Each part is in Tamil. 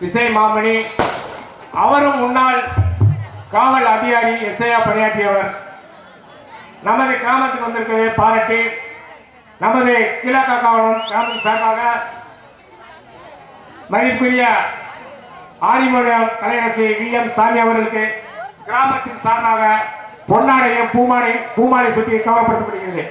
இசை மாமணி அவரும் முன்னாள் காவல் அதிகாரி இசையா பணியாற்றியவர் நமது கிராமத்துக்கு வந்திருக்கவே பாராட்டி நமது கிழக்கா காவலம் கிராமத்தின் சார்பாக மதிப்புரிய ஆரிமொழியம் கலையரசி வி எம் சாமி அவர்களுக்கு கிராமத்தின் சார்பாக பொன்னாடையும் பூமாடையும் பூமாலை சுற்றி கவலைப்படுத்தப்படுகிறது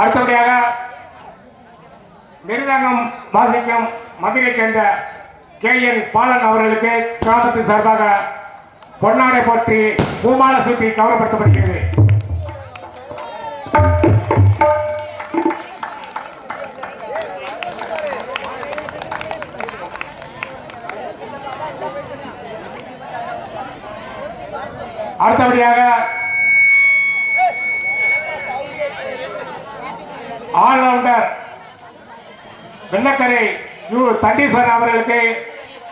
அடுத்தபடியாக மிருதங்கம் வாசிக்கும் மதுரை சேர்ந்த கே என் பாலன் அவர்களுக்கு கிராமத்தின் சார்பாக பொன்னாரை போற்றி பூமால சூட்டி கௌரவப்படுத்தப்படுகிறது. அடுத்தபடியாக ஆல்ரவுண்டர் வெள்ளக்கரை யு தண்டீஸ்வரன் அவர்களுக்கு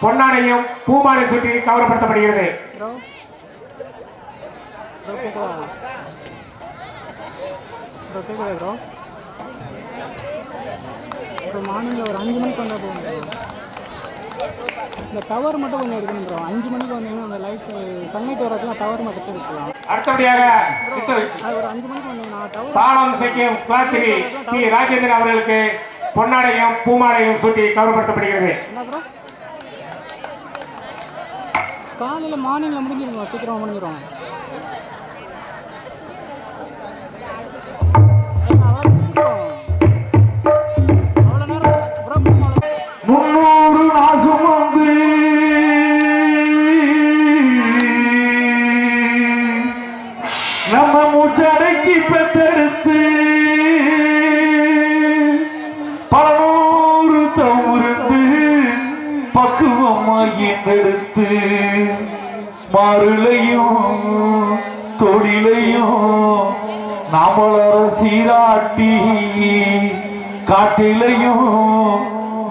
பொன்னாடையும் பூமாலை சுற்றி கவரப்படுத்தப்படுகிறது ப்ரோ ப்ரோ ப்ரோ மார்னிங் ஒரு அஞ்சு மணிக்கு வந்தால் போகும். இந்த டவர் மட்டும் கொஞ்சம் எடுக்கணும் ப்ரோ அஞ்சு மணிக்கு வந்தீங்கன்னா அந்த லைட் சன்லைட் வரதுலாம் டவர் மட்டும் எடுக்கலாம் அடுத்தபடியாக ஒரு அஞ்சு மணிக்கு வந்தீங்கன்னா டவர் தாளம் சைக்கியம் கிளாத்திரி டி ராஜேந்திரன் அவர்களுக்கு பொன்னாடையும் பூமாலையும் சுட்டி கௌரவப்படுத்தப்படுகிறது. என்ன ப்ரோ காலையில் மார்னிங்கில் முடிஞ்சிருங்க சீக்கிரமாக முடிஞ்சிடும் பக்குவமாகி மருளையும் தொழிலையும் நம்மளோட சீராட்டி காட்டிலையும்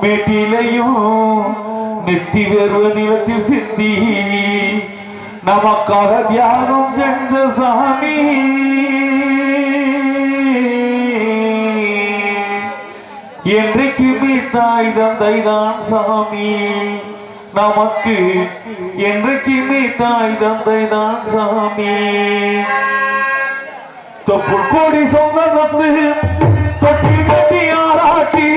மேட்டிலையும் நெத்தி வேர்வ நிலத்தில் சிந்தி. நமக்காக தியாகம் செஞ்ச சாமி. என்றைக்குமே தாய் தந்தை தான் சாமி. நமக்கு என்றைக்குமே தாய் தந்தை தான் சாமி. தொப்புள் கோடி சொந்த வந்து தொட்டி கட்டி ஆராட்டி